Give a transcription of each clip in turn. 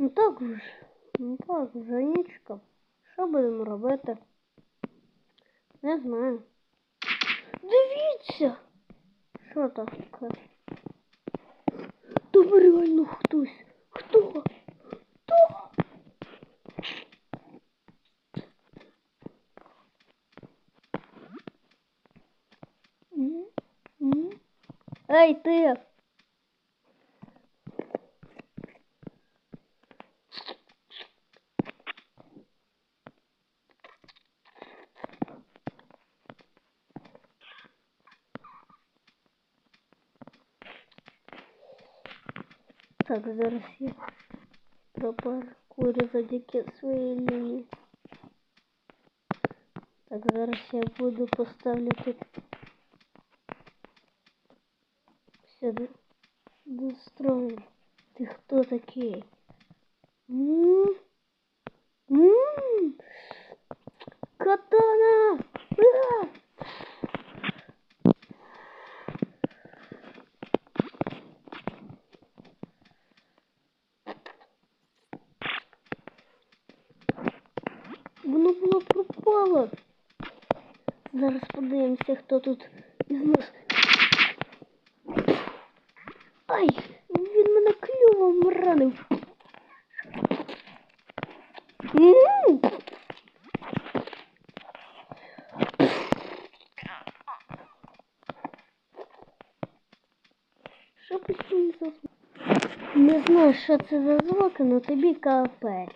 Ну так вже. Ну так, Женечка. Що будемо робити? Не знаю. Дивіться! Що таке? Там реально хтось. Хто? Хто? Ей, ти! Так, зараз я пропаркурю завдяки своїй лінії. Так, зараз я буду поставлю тут все до, дострою. Ти хто такий? М? М? Було. Зараз подивимося, хто тут із нас. Ай! Він мене клювом ранив. М! За звук? Не знаю, що це за звук, але тобі капець.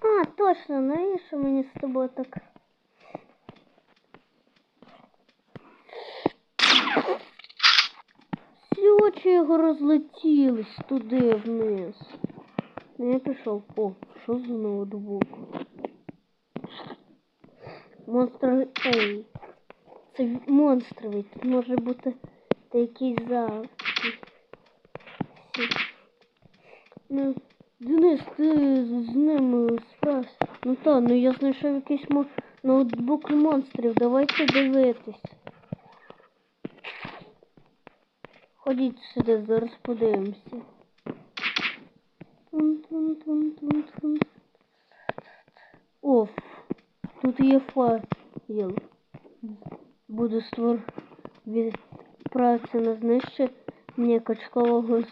А, точно, навіщо мені з тобою так? Всі очі його розлетілись туди вниз. Ну, я пішов. О, що за ноутбук? Монстр Ей. Це монстровий. Тут може бути та якийсь за. Ну, Денис, ти з ним справся. Ну так, ну я знайшов якийсь мо... ноутбук монстрів. Давайте дивитись. Ходіть сюди, зараз подивимося. Оф, тут є файл. Буду створ відправитися на знищення качкового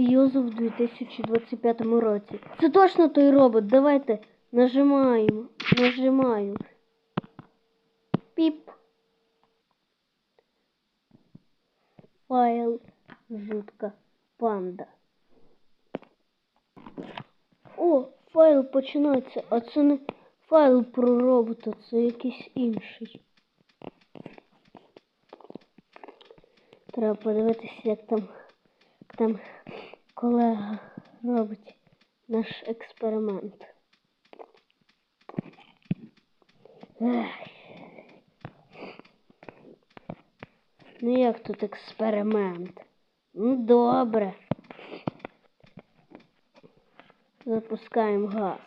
Союзу в 2025 році. Це точно той робот. Давайте нажимаємо. Нажимаю. Піп. Файл жутка панда. О, файл починається, а це не файл про робота, це якийсь інший. Треба подивитися, як там, там колега робить наш експеримент. Ну як тут експеримент? Ну добре. Запускаємо газ.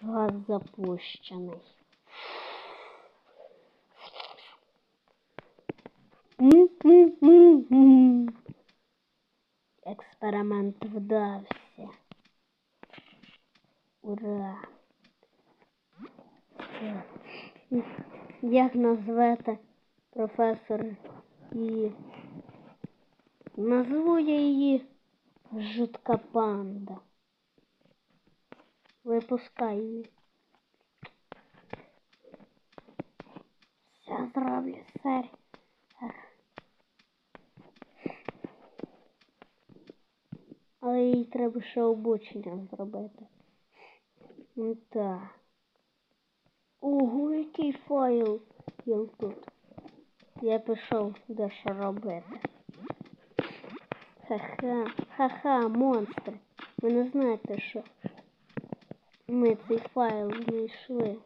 Газ запущений. М-м-м-м. Експеримент вдався. Ура! Як назвете професор її? Назву я її жутка панда. Випускай її. Все зроблю, сер. Але їй треба ще обучення зробити. Ну так. Ого, який файл є тут. Я пішов дещо робити. Ха-ха, ха-ха, монстри. Ви не знаєте, що ми цей файл знайшли.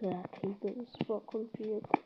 Так, йду з комп'ютер.